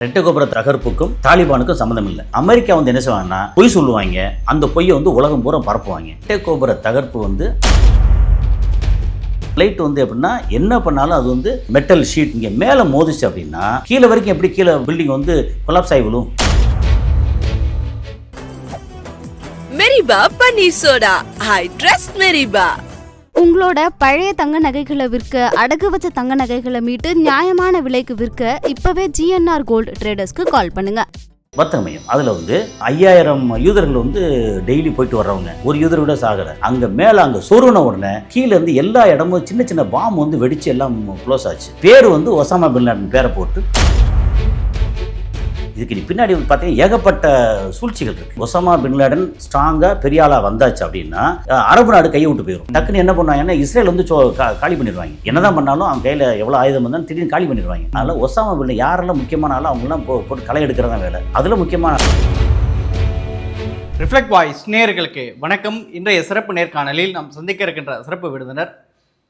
ரெட்டை கோபுர தகர்ப்புக்கும் தாலிபானுக்கும் சம்மந்தம் இல்லை அமெரிக்கா வந்து என்ன செய்வாங்கன்னா பொய் சொல்லுவாங்க. அந்த பொய்யை வந்து உலகம் பூரா பரப்புவாங்க. ரெட்டை கோபுர தகர்ப்பு வந்து ஃப்ளைட் வந்து எப்படின்னா என்ன பண்ணாலும் அது வந்து மெட்டல் ஷீட் இங்கே மேலே மோதிச்சு அப்படின்னா கீழே வரைக்கும் எப்படி கீழே பில்டிங் வந்து கொலாப்ஸ் ஆகி விழும்? மெரிபா பன்னீர் சோடா ஐ ட்ரஸ்ட் மெரிபா உங்களோட பழைய தங்க நகைகளை விற்க அடகு வச்ச தங்க நகைகளை மீட்டு நியாயமான விலைக்கு விற்க இப்பவே ஜிஎன்ஆர் கோல்டு ட்ரேடர்ஸ்க்கு கால் பண்ணுங்க. பத்தமயம் அதில் வந்து ஐயாயிரம் யூதர்கள் வந்து டெய்லி போயிட்டு வர்றவங்க. ஒரு யூதர் விட சாகல. அங்கே மேலே அங்கே சொருன உடனே கீழே இருந்து எல்லா இடமும் சின்ன சின்ன பாம்பு வந்து வெடிச்சு எல்லாம் க்ளோஸ் ஆச்சு. பேர் வந்து ஒசாமா பின் லாடன் பேரை போட்டு இதுக்கு நீ பின்னாடி வந்து பார்த்தீங்கன்னா ஏகப்பட்ட சூழ்ச்சிகள் இருக்கு. ஒசாமா பின்லேடன் ஸ்ட்ராங்காக பெரிய ஆளாக வந்தாச்சு அப்படின்னா அரபு நாடு கையை விட்டு போயிடும் டக்குன்னு என்ன பண்ணுவாங்கன்னா இஸ்ரேல் வந்து கா- காலி பண்ணிடுவாங்க. என்னதான் பண்ணாலும் அவங்க கையில் எவ்வளோ ஆயுதம் வந்தாலும் திடீர்னு காலி பண்ணிடுவாங்க. அதனால் ஒசாமா பின் யாரெல்லாம் முக்கியமான ஆளோ அவங்களாம் போட்டு களை எடுக்கிறதா வேலை. அதில் முக்கியமான ரிஃப்ளெக்ட் வாய்ஸ் நேர்களுக்கு வணக்கம். இன்றைய சிறப்பு நேர்காணலில் நாம் சந்திக்க இருக்கின்ற சிறப்பு விருந்தினர்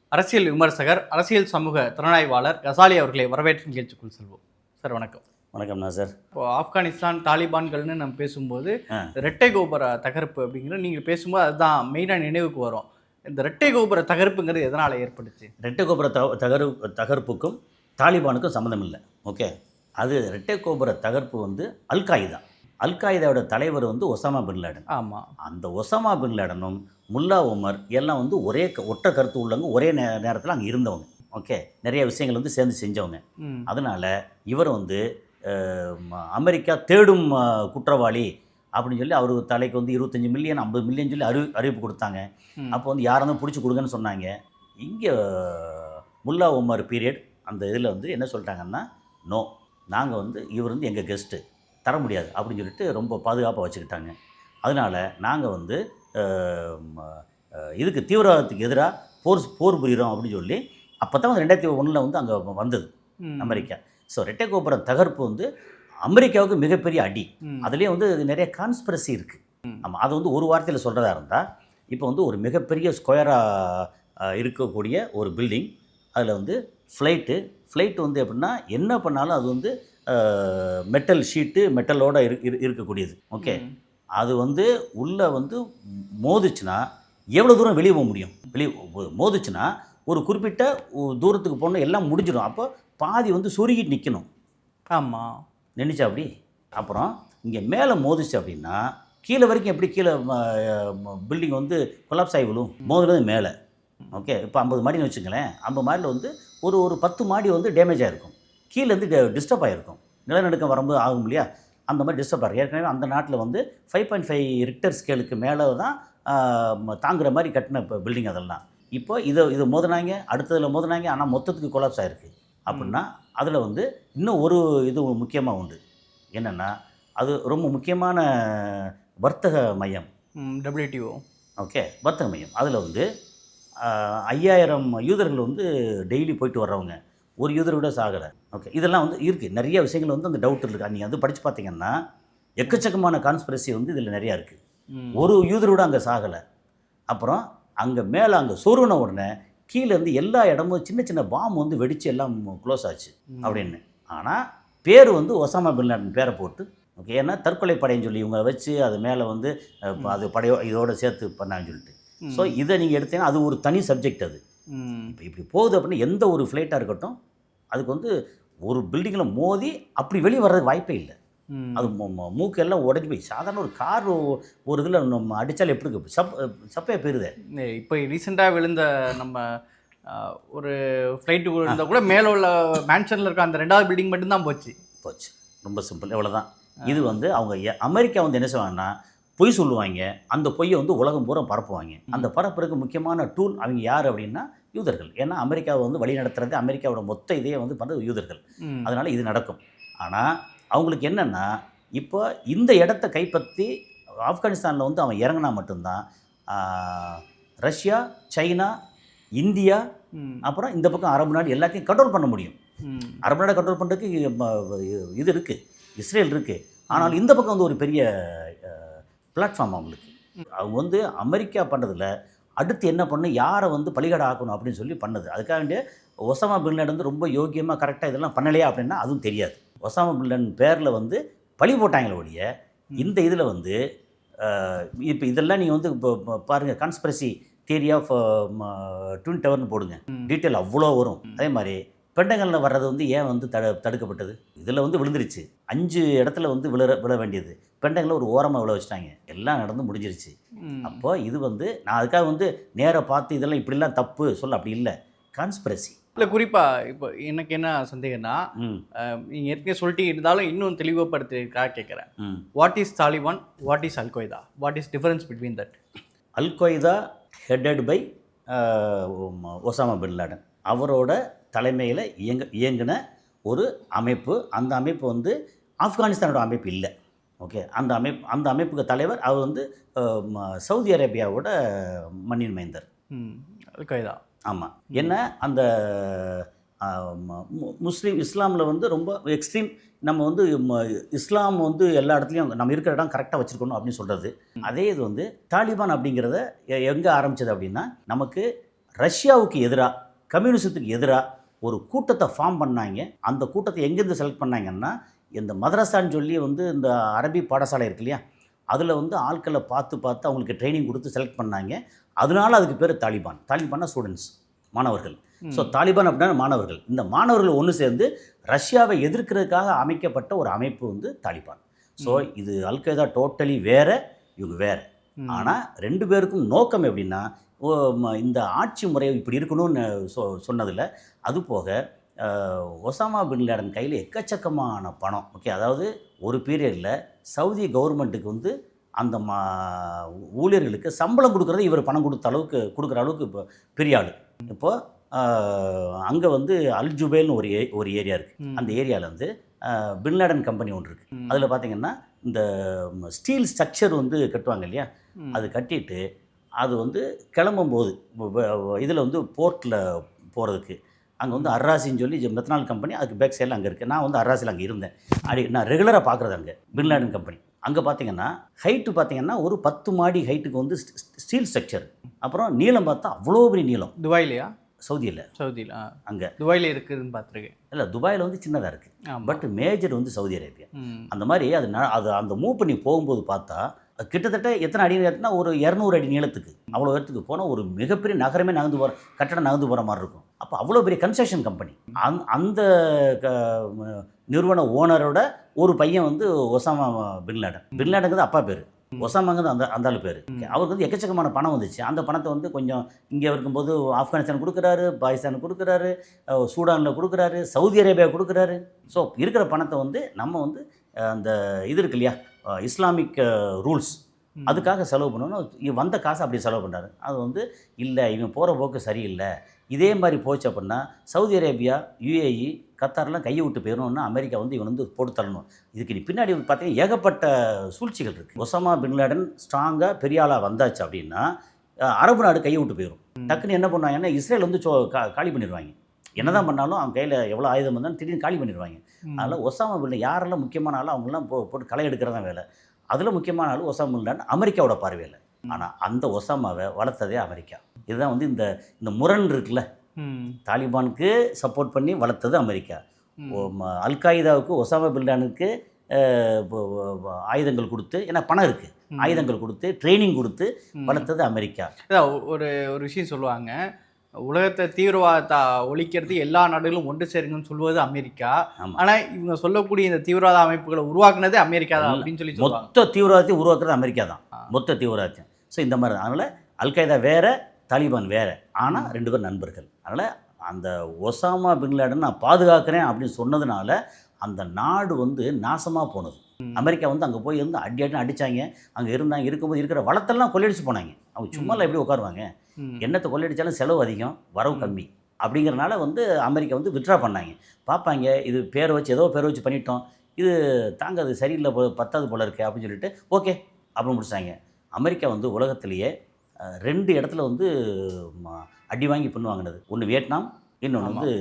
அரசியல் விமர்சகர் அரசியல் சமூக திறனாய்வாளர் கசாலி அவர்களை வரவேற்று நிகழ்ச்சிக்குள் செல்வோம். சார் வணக்கம். வணக்கம்னா சார். இப்போ ஆப்கானிஸ்தான் தாலிபான்கள்னு நம்ம பேசும்போது. ரெட்டை கோபுர தகர்ப்பு அப்படிங்கிற நீங்கள் பேசும்போது அதுதான் மெயினாக நினைவுக்கு வரும். இந்த ரெட்டை கோபுர தகர்ப்புங்கிறது எதனால் ஏற்பட்டுச்சு? ரெட்டை கோபுர த தகரு தகர்ப்புக்கும் தாலிபானுக்கும் சம்மந்தம் இல்லை. ஓகே? அது ரெட்டை கோபுர தகர்ப்பு வந்து அல் காயிதா அல் காயிதாவோட தலைவர் வந்து ஒசாமா பின் லாடன். ஆமாம் அந்த ஒசாமா பின் லாடனும் முல்லா உமர் எல்லாம் வந்து ஒரே ஒற்ற கருத்து உள்ளவங்க ஒரே நே நேரத்தில் அங்கே இருந்தவங்க. ஓகே? நிறைய விஷயங்கள் வந்து சேர்ந்து செஞ்சவங்க. அதனால் இவர் வந்து அமெரிக்கா தேடும் குற்றவாளி அப்படின்னு சொல்லி அவருக்கு தலைக்கு வந்து இருபத்தஞ்சி மில்லியன் ஐம்பது மில்லியன் சொல்லி அறிவி அறிவிப்பு கொடுத்தாங்க. அப்போ வந்து யாரும் பிடிச்சி கொடுங்கன்னு சொன்னாங்க இங்கே முல்லா உமர் பீரியட் அந்த இதில் வந்து என்ன சொல்லிட்டாங்கன்னா நோ நாங்கள் வந்து இவர் வந்து எங்கள் கெஸ்ட்டு தர முடியாது அப்படின்னு சொல்லிட்டு ரொம்ப பாதுகாப்பாக வச்சுக்கிட்டாங்க அதனால் நாங்கள் வந்து இதுக்கு தீவிரவாதத்துக்கு எதிராக போர் போர் புரிகிறோம் அப்படின்னு சொல்லி அப்போ தான் வந்து ரெண்டாயிரத்தி ஒன்றில் வந்து அங்கே வந்தது. அமெரிக்கா ஸோ ரெட்டை கோபுரம் தகர்ப்பு வந்து அமெரிக்காவுக்கு மிகப்பெரிய அடி. அதுலேயே வந்து நிறைய கான்ஸ்பிரசி இருக்குது. ஆமாம் அது வந்து ஒரு வார்த்தையில் சொல்கிறதா இருந்தால் இப்போ வந்து ஒரு மிகப்பெரிய ஸ்கொயராக இருக்கக்கூடிய ஒரு பில்டிங் அதில் வந்து ஃப்ளைட்டு ஃப்ளைட் வந்து எப்படின்னா என்ன பண்ணாலும் அது வந்து மெட்டல் ஷீட்டு மெட்டலோட இரு இரு- இருக்கக்கூடியது ஓகே. அது வந்து உள்ளே வந்து மோதுச்சுன்னா எவ்வளோ தூரம் வெளியே போக முடியும் வெளியே மோதுச்சுன்னா ஒரு குறிப்பிட்ட தூரத்துக்கு போகணும் எல்லாம் முடிஞ்சிடும் அப்போ பாதி வந்து சுருகிட்டு நிற்கணும் ஆமாம் நின்றுச்சா அப்படி? அப்புறம் இங்கே மேலே மோதிச்சு அப்படின்னா கீழே வரைக்கும் எப்படி கீழே பில்டிங் வந்து கொலாப்ஸ் ஆகி விழும்? மோதுனது மேலே. ஓகே இப்போ ஐம்பது மாடின்னு வச்சுங்களேன் ஐம்பது மாடியில் வந்து ஒரு ஒரு பத்து மாடி வந்து டேமேஜ் ஆகிருக்கும் கீழே இருந்து டிஸ்டர்ப் ஆகிருக்கும் நிலநடுக்கம் வரும்போது ஆகும் இல்லையா? அந்த மாதிரி டிஸ்டர்ப் ஆகும். ஏற்கனவே அந்த நாட்டில் வந்து ஃபைவ் பாயிண்ட் ஃபைவ் ரிக்டர் ஸ்கேலுக்கு மேலே தான் தாங்குற மாதிரி கட்டின இப்போ பில்டிங் அதெல்லாம். இப்போ இதை இதை மோதினாங்க அடுத்ததில் மோதினாங்க ஆனால் மொத்தத்துக்கு கொலாப்ஸ் ஆகிருக்கு அப்படின்னா அதில் வந்து இன்னும் ஒரு இது முக்கியமாக உண்டு. என்னென்னா அது ரொம்ப முக்கியமான வர்த்தக மையம். டபிள்யூடிஓ ஓகே வர்த்தக மையம். அதில் வந்து ஐயாயிரம் யூதர்கள் வந்து டெய்லி போயிட்டு வர்றவங்க. ஒரு யூதர் விட சாகலை. ஓகே இதெல்லாம் வந்து இருக்குது நிறைய விஷயங்கள் வந்து அந்த டவுட் இருக்குது நீங்கள் வந்து படித்து பார்த்தீங்கன்னா எக்கச்சக்கமான கான்ஸ்பிரசி வந்து இதில் நிறையா இருக்குது. ஒரு யூதர் விட அங்கே சாகலை. அப்புறம் அங்கே மேலே அங்கே சொருன உடனே கீழே இருந்து எல்லா இடமும் சின்ன சின்ன பாம்பு வந்து வெடித்து எல்லாம் க்ளோஸ் ஆச்சு. அப்படின்னு ஆனால் பேர் வந்து ஒசாமா பின் லாடன் பேரை போட்டு ஓகே ஏன்னா தற்கொலை படைன்னு சொல்லி இவங்க வச்சு அது மேலே வந்து. அது படையோ இதோட சேர்த்து பண்ணான்னு சொல்லிட்டு. ஸோ இதை நீங்கள் எடுத்தீங்கன்னா அது ஒரு தனி சப்ஜெக்ட் அது. இப்போ இப்படி போகுது அப்படின்னா எந்த ஒரு ஃப்ளைட்டாக இருக்கட்டும் அதுக்கு வந்து ஒரு பில்டிங்கில் மோதி அப்படி வெளியே வர்றதுக்கு வாய்ப்பே இல்லை. அது மூக்கெல்லாம் உடஞ்சி போய். சாதாரண ஒரு கார் ஒரு இதில் நம்ம அடித்தால் எப்படி இருக்கு? சப் சப்பையாக போயிருதே. இப்போ ரீசெண்டாக விழுந்த நம்ம ஒரு ஃப்ளைட்டு விழுந்தா கூட மேலே உள்ள மேன்ஷனில் இருக்க அந்த ரெண்டாவது பில்டிங் மட்டும்தான் போச்சு. போச்சு. ரொம்ப சிம்பிள் இவ்வளோதான் இது வந்து அவங்க அமெரிக்கா வந்து என்ன செய்வாங்கன்னா பொய் சொல்லுவாங்க. அந்த பொய்யை வந்து உலகம் பூரா பரப்புவாங்க. அந்த பரப்புறதுக்கு முக்கியமான டூல் அவங்க யார் அப்படின்னா யூதர்கள். ஏன்னா அமெரிக்காவை வந்து வழி நடத்துறது அமெரிக்காவோட மொத்த இதையே வந்து பண்ணுறது யூதர்கள். அதனால் இது நடக்கும். ஆனால் அவங்களுக்கு என்னென்னா இப்போ இந்த இடத்த கைப்பற்றி ஆப்கானிஸ்தானில் வந்து அவன் இறங்கினா மட்டும்தான் ரஷ்யா சைனா இந்தியா. அப்புறம் இந்த பக்கம் அரபு நாடு எல்லாத்தையும் கண்ட்ரோல் பண்ண முடியும். அரபு நாடை கண்ட்ரோல் பண்ணுறதுக்கு இது இருக்குது இஸ்ரேல் இருக்குது ஆனால் இந்த பக்கம் வந்து ஒரு பெரிய பிளாட்ஃபார்ம் அவங்களுக்கு. அவங்க வந்து அமெரிக்கா பண்ணுறதுல அடுத்து என்ன பண்ணணும் யாரை வந்து பலிகடை ஆக்கணும் அப்படின்னு சொல்லி பண்ணுது. அதுக்காக வேண்டிய ஒசாமா பின் லேடன் வந்து ரொம்ப யோக்கியமாக கரெக்டாக இதெல்லாம் பண்ணலையா அப்படின்னா அதுவும் தெரியாது. ஒசாமா பில்லன் பேரில் வந்து பழி போட்டாங்களே ஒழிய இந்த இதில் வந்து இப்போ இதெல்லாம் நீங்கள் வந்து இப்போ பாருங்கள் கான்ஸ்பிரசி தியரி ஆஃப் ட்வின் டவர்னு போடுங்க. டீட்டெயில் அவ்வளோ வரும். அதே மாதிரி பெண்டகனில் வர்றது வந்து ஏன் வந்து தடு தடுக்கப்பட்டது? இதில் வந்து விழுந்துருச்சு. அஞ்சு இடத்துல வந்து விழ விழ வேண்டியது. பெண்டகனில் ஒரு ஓரமாக விழ வச்சுட்டாங்க. எல்லாம் நடந்து முடிஞ்சிருச்சு. ம். அப்போ இது வந்து நான் அதுக்காக வந்து நேராக பார்த்து இதெல்லாம் இப்படிலாம் தப்பு சொல்ல அப்படி இல்லை. கான்ஸ்பிரசி இல்ல குறிப்பா இப்போ எனக்கு என்ன சந்தேகம்னா ம். நீங்க ஏற்கனவே சொல்லிட்டு இருந்தாலும் இன்னும் தெளிவுபடுத்துறதுக்காக கேட்குறேன் what is Taliban what is al Qaeda what is difference between that al Qaeda headed by Osama bin Laden அவரோட தலைமையில் இயங்க இயங்கின ஒரு அமைப்பு. அந்த அமைப்பு வந்து ஆப்கானிஸ்தானோட அமைப்பு இல்லை. ஓகே? அந்த அமைப்பு அந்த அமைப்புக்கு தலைவர் அவர் வந்து சவுதி அரேபியாவோட மண்ணின் மைந்தர். அல்கொய்தா ஆமாம் என்ன? அந்த முஸ்லீம் இஸ்லாமில் வந்து ரொம்ப எக்ஸ்ட்ரீம் நம்ம வந்து இஸ்லாம் வந்து எல்லா இடத்துலையும் நம்ம இருக்கிற இடம் கரெக்டாக வச்சுருக்கணும் அப்படின்னு சொல்கிறது அதே இது வந்து தாலிபான் அப்படிங்கிறத எங்கே ஆரம்பிச்சது அப்படின்னா நமக்கு ரஷ்யாவுக்கு எதிராக கம்யூனிசத்துக்கு எதிராக ஒரு கூட்டத்தை ஃபார்ம் பண்ணாங்க. அந்த கூட்டத்தை எங்கேருந்து செலக்ட் பண்ணாங்கன்னா இந்த மதரசான்னு சொல்லி வந்து இந்த அரபி பாடசாலை இருக்கு இல்லையா? அதில் வந்து ஆட்களை பார்த்து பார்த்து அவங்களுக்கு ட்ரைனிங் கொடுத்து செலக்ட் பண்ணாங்க. அதனால அதுக்கு பேர் தாலிபான். தாலிபான்னா ஸ்டூடெண்ட்ஸ் மாணவர்கள். ஸோ தாலிபான் அப்படின்னா மாணவர்கள். இந்த மாணவர்கள் ஒன்று சேர்ந்து ரஷ்யாவை எதிர்க்கிறதுக்காக அமைக்கப்பட்ட ஒரு அமைப்பு வந்து தாலிபான். ஸோ இது அல்கைதா டோட்டலி வேற இவங்க வேற. ஆனால் ரெண்டு பேருக்கும் நோக்கம் எப்படின்னா இந்த ஆட்சி முறை இப்படி இருக்கணும்னு சொ சொன்னதில் அது போக அஹ், ஒசாமா பின் லேடன் கையில் எக்கச்சக்கமான பணம். ஓகே அதாவது ஒரு பீரியடில் சவுதி கவர்மெண்ட்டுக்கு வந்து அந்த மா ஊழியர்களுக்கு சம்பளம் கொடுக்குறது இவர் பணம் கொடுத்த அளவுக்கு கொடுக்குற அளவுக்கு இப்போ பெரிய ஆள். இப்போது அங்கே வந்து அல் ஜுபேல்னு ஒரு ஏ ஒரு ஏரியா இருக்குது அந்த ஏரியாவில் வந்து அஹ், பின் லேடன் கம்பெனி ஒன்று இருக்குது அதில் பார்த்தீங்கன்னா இந்த ஸ்டீல் ஸ்ட்ரக்சர் வந்து கட்டுவாங்க இல்லையா? அது கட்டிட்டு அது வந்து கிளம்பும்போது இதில் வந்து போர்ட்டில் போகிறதுக்கு அங்கே வந்து அர்ராசின்னு சொல்லி மெத்தனால் கம்பெனி அதுக்கு பேக் சைடில் அங்கே இருக்குது நான் வந்து அர்ராசியில் அங்கே இருந்தேன். அடி நான் ரெகுலராக பார்க்குறது அங்கே பின்லாடன் கம்பெனி. அங்கே பார்த்தீங்கன்னா ஹைட்டு பார்த்தீங்கன்னா ஒரு பத்து மாடி ஹைட்டுக்கு வந்து ஸ்டீல் ஸ்ட்ரக்சர் அப்புறம் நீளம் பார்த்தா அவ்வளோ பெரிய நீளம். துபாயிலையா? சவுதியில். சவுதியில்? அங்கே. துபாயில இருக்குதுன்னு பார்த்துருக்கேன் இல்லை துபாயில் வந்து சின்னதாக இருக்குது. பட் மேஜர் வந்து சவுதி அரேபியா. அந்த மாதிரி அது அது அந்த மூவ் பண்ணி போகும்போது பார்த்தா அது கிட்டத்தட்ட எத்தனை அடி நீளத்துனா ஒரு இரநூறு அடி நீளத்துக்கு. அவ்வளோ இடத்துக்கு போனால் ஒரு மிகப்பெரிய நகரமே நகர்ந்து போகிற கட்டடம் நகர்ந்து போகிற மாதிரி இருக்கும். அப்போ அவ்வளோ பெரிய கன்ஸ்ட்ரக்ஷன் கம்பெனி அந் அந்த க- நிறுவன ஓனரோட ஒரு பையன் வந்து ஒசாமா பின் லேடன் பின் லேடனுங்கிறது அப்பா பேர். ஒசாமாங்கிறது அந்த அந்த ஆள் பேர். அவருக்கு வந்து எக்கச்சக்கமான பணம் வந்துச்சு. அந்த பணத்தை வந்து கொஞ்சம் இங்கே இருக்கும்போது ஆப்கானிஸ்தான் கொடுக்குறாரு பாகிஸ்தான் கொடுக்குறாரு சூடானில் கொடுக்குறாரு சவுதி அரேபியா கொடுக்குறாரு. ஸோ இருக்கிற பணத்தை வந்து நம்ம வந்து அந்த இது இருக்கு இல்லையா இஸ்லாமிக் ரூல்ஸ் அதுக்காக செலவு பண்ணணும் வந்த காசை அப்படி செலவு பண்ணுறாரு அது வந்து இல்லை இவன் போகிற போக்கு சரியில்லை. இதே மாதிரி போச்சு அப்படின்னா சவுதி அரேபியா யுஏஇ கத்தார்லாம் கையை விட்டு போயிடணும்னா அமெரிக்கா வந்து இவன் வந்து போட்டு தள்ளணும். இதுக்கு நீ பின்னாடி பார்த்தீங்கன்னா ஏகப்பட்ட சூழ்ச்சிகள் இருக்குது ஒசாமா பின் லேடன் ஸ்ட்ராங்காக பெரிய ஆளாக வந்தாச்சு அப்படின்னா அரபு நாடு கையை விட்டு போயிடும். டக்குன்னு என்ன பண்ணுவாங்கன்னா இஸ்ரேல் வந்து சோ காலி பண்ணிடுவாங்க. என்னதான் பண்ணாலும் அவன் கையில் எவ்வளோ ஆயுதம் வந்தாலும் திடீர்னு காலி பண்ணிடுவாங்க. அதனால் ஒசாமா பின் யாரெல்லாம் முக்கியமான ஆளோ அவங்களாம் போ போட்டு களை எடுக்கிறதான் வேலை. அதில் முக்கியமான ஆள் ஒசாமா பின் அமெரிக்காவோட பார்வையில். ஆனால் அந்த ஒசாமாவை வளர்த்ததே அமெரிக்கா. இதுதான் வந்து இந்த இந்த முரண் இருக்குல்ல. தாலிபானுக்கு சப்போர்ட் பண்ணி வளர்த்தது அமெரிக்கா. ம். ஓ, ம- அல் காய்தாவுக்கு ஒசாமா பின்லானுக்கு அஹ், ப- ப- ஆயுதங்கள் கொடுத்து ஏன்னா பணம் இருக்குது ஆயுதங்கள் கொடுத்து ட்ரைனிங் கொடுத்து. வளர்த்தது அமெரிக்கா. ஒரு ஒரு விஷயம் சொல்லுவாங்க. உலகத்தை தீவிரவாதத்தை ஒழிக்கிறது எல்லா நாடுகளும் ஒன்று சேருங்கன்னு சொல்வது அமெரிக்கா. ஆமா. ஆனா இவங்க சொல்லக்கூடிய இந்த தீவிரவாத அமைப்புகளை உருவாக்குனதே அமெரிக்கா தான் அப்படின்னு சொல்லி மொத்த தீவிரவாதத்தை உருவாக்குறது அமெரிக்கா தான். மொத்த தீவிரவாதத்தை ஸோ இந்த மாதிரி தான். அதனால் அல்கைதா வேற தாலிபான் வேற. ஆனால் ரெண்டு பேரும் நண்பர்கள். அதனால் அந்த ஒசாமா பின் லேடன் நான் பாதுகாக்கிறேன் அப்படின்னு சொன்னதுனால அந்த நாடு வந்து நாசமாக போனது. அமெரிக்கா வந்து அங்கே போய் இருந்து அடி அடி அடித்தாங்க அங்கே இருந்தாங்க. இருக்கும்போது இருக்கிற வளத்தெல்லாம் கொள்ளையடிச்சு போனாங்க. அவங்க சும்மாலாம் எப்படி உட்காருவாங்க. என்னத்தை கொள்ளையடிச்சாலும் செலவு அதிகம் வரவு கம்மி. அப்படிங்கிறனால வந்து அமெரிக்கா வந்து வித்ட்ரா பண்ணாங்க. பார்ப்பாங்க இது பேரை வச்சு ஏதோ பேரை வச்சு பண்ணிட்டோம். இது தாங்க அது சரியில்லை போ பத்தாது போல இருக்கு அப்படின்னு சொல்லிட்டு ஓகே அப்படின்னு முடிச்சாங்க. அமெரிக்கா வந்து உலகத்திலேயே ரெண்டு இடத்துல வந்து அடி வாங்கி பின் வாங்கினது ஒன்று வியட்நாம் இன்னொன்று. வந்து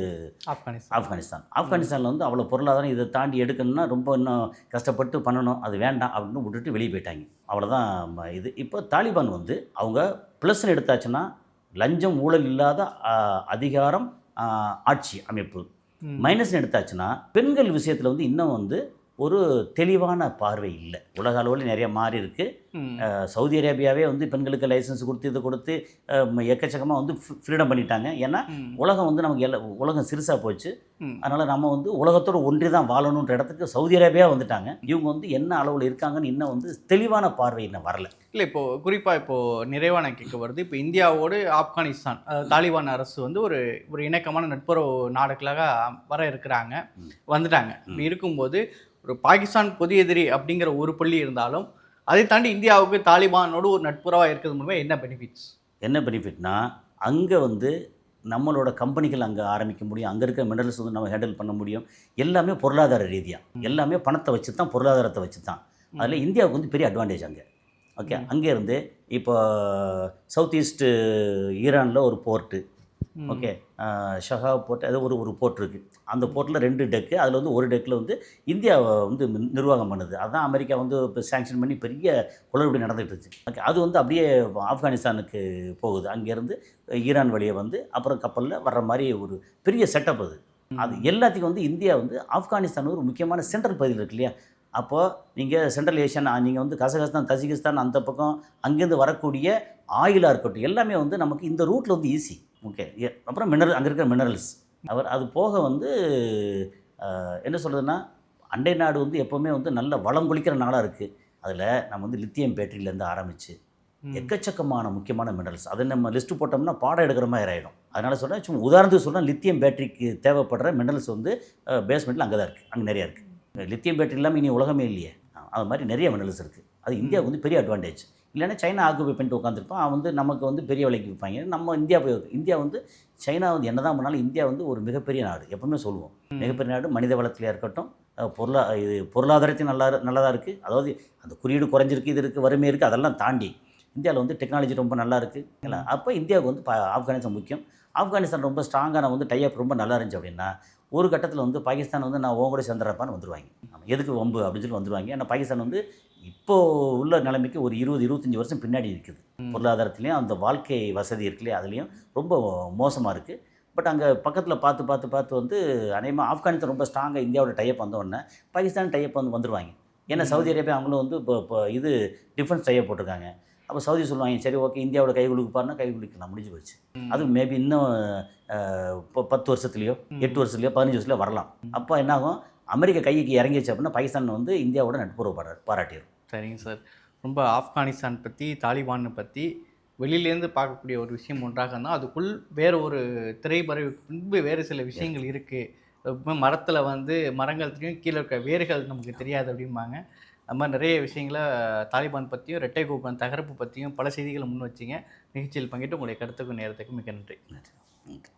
ஆப்கானிஸ்தான். ஆப்கானிஸ்தான். ஆப்கானிஸ்தானில் வந்து அவ்வளோ பொருளாதாரம் இதை தாண்டி எடுக்கணும்னா ரொம்ப இன்னும் கஷ்டப்பட்டு பண்ணணும். அது வேண்டாம் அப்படின்னு விட்டுட்டு வெளியே போயிட்டாங்க. அவ்வளோதான் இது. இப்போ தாலிபான் வந்து அவங்க ப்ளஸ்ன்னு எடுத்தாச்சுன்னா லஞ்சம் ஊழல் இல்லாத அதிகாரம் ஆட்சி அமைப்பு. மைனஸ்னு எடுத்தாச்சுன்னா பெண்கள் விஷயத்தில் வந்து இன்னும் வந்து ஒரு தெளிவான பார்வை இல்லை. உலக அளவில் நிறைய மாறி இருக்கு. சவுதி அரேபியாவே வந்து பெண்களுக்கு லைசன்ஸ் கொடுத்து இது கொடுத்து எக்கச்சக்கமாக வந்து ஃப்ரீடம் பண்ணிட்டாங்க. ஏன்னா. உலகம் வந்து நமக்கு எல்லா உலகம் சிறுசாக போச்சு. அதனால் நம்ம வந்து உலகத்தோட ஒன்றி தான் வாழணுன்ற இடத்துக்கு சவுதி அரேபியா வந்துட்டாங்க. இவங்க வந்து என்ன அளவில் இருக்காங்கன்னு இன்னும் வந்து தெளிவான பார்வை இன்னும் வரல. இல்லை இப்போ குறிப்பா இப்போ நிறைவா நான் கேட்க வருது. இப்போ இந்தியாவோடு ஆப்கானிஸ்தான் தாலிபான் அரசு வந்து ஒரு ஒரு இணக்கமான நட்புறவு நாடுகளாக வர இருக்கிறாங்க. வந்துட்டாங்க. இருக்கும்போது ஒரு பாகிஸ்தான் பொது எதிரி அப்படிங்கிற ஒரு புள்ளி இருந்தாலும் அதை தாண்டி இந்தியாவுக்கு தாலிபானோடு ஒரு நட்புறவா இருக்கிறது மூலமா என்ன பெனிஃபிட்ஸ் என்ன பெனிஃபிட்னா அங்கே வந்து நம்மளோட கம்பெனிகள் அங்கே ஆரம்பிக்க முடியும். அங்கே இருக்க மினரல்ஸ் வந்து நம்ம ஹேண்டில் பண்ண முடியும். எல்லாமே பொருளாதார ரீதியாக எல்லாமே பணத்தை வச்சு தான் பொருளாதாரத்தை வச்சு தான் அதில் இந்தியாவுக்கு வந்து பெரிய அட்வான்டேஜ் அங்கே. ஓகே அங்கேருந்து இப்போ சவுத் ஈஸ்ட்டு ஈரானில் ஒரு போர்ட்டு ஓகே. ஷஹா போர்ட் அது ஒரு ஒரு போர்ட் இருக்குது அந்த போர்ட்டில் ரெண்டு டெக்கு அதில் வந்து ஒரு டெக்கில் வந்து இந்தியா வந்து நிர்வாகம் பண்ணுது. அதான் அமெரிக்கா வந்து இப்போ சேங்ஷன் பண்ணி பெரிய குளறுபடி நடந்துகிட்டு ஓகே அது வந்து அப்படியே ஆப்கானிஸ்தானுக்கு போகுது. அங்கேருந்து ஈரான் வழியே வந்து அப்புறம் கப்பலில் வர்ற மாதிரி ஒரு பெரிய செட்டப் அது. அது எல்லாத்துக்கும் வந்து இந்தியா வந்து ஆப்கானிஸ்தான் ஒரு முக்கியமான சென்ட்ரல் பகுதியில் இருக்கு இல்லையா? அப்போது நீங்கள் சென்ட்ரல் ஏஷியன் நீங்கள் வந்து கசகஸ்தான் தஜிகிஸ்தான் அந்த பக்கம் அங்கேருந்து வரக்கூடிய ஆயிலாக இருக்கட்டும் எல்லாமே வந்து நமக்கு இந்த ரூட்டில் வந்து ஈஸி ஓகே அப்புறம் மினரல் அங்கே இருக்கிற மினரல்ஸ் அவர் அது போக வந்து என்ன சொல்கிறதுன்னா அண்டை நாடு வந்து எப்போவுமே வந்து நல்ல வளம் குளிக்கிற நாடாக இருக்குது அதில் நம்ம வந்து லித்தியம் பேட்டரியிலேருந்து ஆரம்பித்து எக்கச்சக்கமான முக்கியமான மினரல்ஸ் அதை நம்ம லிஸ்ட்டு போட்டோம்னா பாடம் எடுக்கிற மாதிரி ஆகிடும் அதனால் சொல்கிறேன் சும்மா உதாரணத்துக்கு சொல்கிறேன் லித்தியம் பேட்டரிக்கு தேவைப்படுற மினரல்ஸ் வந்து பேஸ்மெண்ட்டில் அங்கே தான் இருக்குது அங்கே நிறையா இருக்குது லித்தியம் பேட்டரி இல்லாமல் இனி உலகமே இல்லையே. அது மாதிரி நிறைய மினரல்ஸ் இருக்குது அது இந்தியாவுக்கு வந்து பெரிய அட்வான்டேஜ் இல்லைன்னா சைனா ஆக்குபை பண்ணிட்டு உட்காந்துருப்பான். அவன் வந்து நமக்கு வந்து பெரிய விலைக்கு விற்பாங்க நம்ம இந்தியா போய் இந்தியா வந்து சைனா வந்து என்ன தான் பண்ணாலும் இந்தியா வந்து ஒரு மிகப்பெரிய நாடு. எப்பவுமே சொல்லுவோம். மிகப்பெரிய நாடு மனித வளத்திலையாக இருக்கட்டும் பொருளா இது பொருளாதாரத்தையும் நல்லா நல்லதாக இருக்குது அதாவது அந்த குறியீடு குறைஞ்சிருக்கு இது இருக்குது வறுமை இருக்குது அதெல்லாம் தாண்டி. இந்தியாவில் வந்து டெக்னாலஜி ரொம்ப நல்லா இருக்குது இல்லை அப்போ இந்தியாவுக்கு வந்து பா- ஆப்கானிஸ்தான் முக்கியம். ஆப்கானிஸ்தான் ரொம்ப ஸ்ட்ராங்கான வந்து டைப் ரொம்ப நல்லா இருந்துச்சு அப்படின்னா ஒரு கட்டத்தில் வந்து பாகிஸ்தான் வந்து நான் உன் கூட சேர்ந்துறப்பான்னு வந்துருவாங்க. ஆமா, எதுக்கு வம்பு அப்படின்னு சொல்லி வந்துருவாங்க. ஏன்னா பாகிஸ்தான் வந்து இப்போ உள்ள நிலைமைக்கு ஒரு இருபது இருபத்தஞ்சி வருஷம் பின்னாடி இருக்குது. பொருளாதாரத்துலேயும் அந்த வாழ்க்கை வசதி இருக்குல்லையே அதுலேயும் ரொம்ப மோசமாக இருக்குது பட் அங்கே பக்கத்தில் பார்த்து பார்த்து பார்த்து வந்து அநேகமாக ஆப்கானிஸ்தான் ரொம்ப ஸ்ட்ராங்காக இந்தியாவோட டைப் வந்த உடனே பாகிஸ்தான் டைப் வந்து வந்துருவாங்க. ஏன்னா சவுதி அரேபியா அவங்களும் வந்து இப்போ இப்போ இது டிஃபென்ஸ் டைப் போட்டிருக்காங்க. அப்போ சவுதி சொல்லுவாங்க சரி ஓகே இந்தியாவோட கை கொடுப்பாருன்னா கை கொடுக்கலாம் முடிஞ்சு போச்சு. அது மேபி இன்னும் இப்போ பத்து வருஷத்துலையோ எட்டு வருஷத்துலையோ பதினஞ்சு வருஷத்துலையோ வரலாம். அப்போ என்னாகும்? அமெரிக்க கைக்கு இறங்கிச்சு அப்படின்னா பாகிஸ்தான் வந்து இந்தியாவோட நட்புறவு பாரா பாராட்டிடும் சரிங்க சார். ரொம்ப ஆப்கானிஸ்தான் பற்றி தாலிபானை பற்றி வெளியிலேருந்து பார்க்கக்கூடிய ஒரு விஷயம் ஒன்றாக இருந்தால் அதுக்குள் வேறு ஒரு திரைப்பறவைக்கு பின்பு வேறு சில விஷயங்கள் இருக்குது மரத்தில் வந்து மரங்கள் தெரியும் கீழே இருக்க வேர்கள் நமக்கு தெரியாது அப்படிம்பாங்க. அது மாதிரி நிறைய விஷயங்களை தாலிபான் பற்றியும் ரெட்டை கோபன் தகர்ப்பு பற்றியும் பல செய்திகளை முன் வச்சிங்க. நிகழ்ச்சியில் பங்கிட்டு உங்களுடைய கருத்துக்கும் நேரத்துக்கு மிக நன்றி. நன்றி.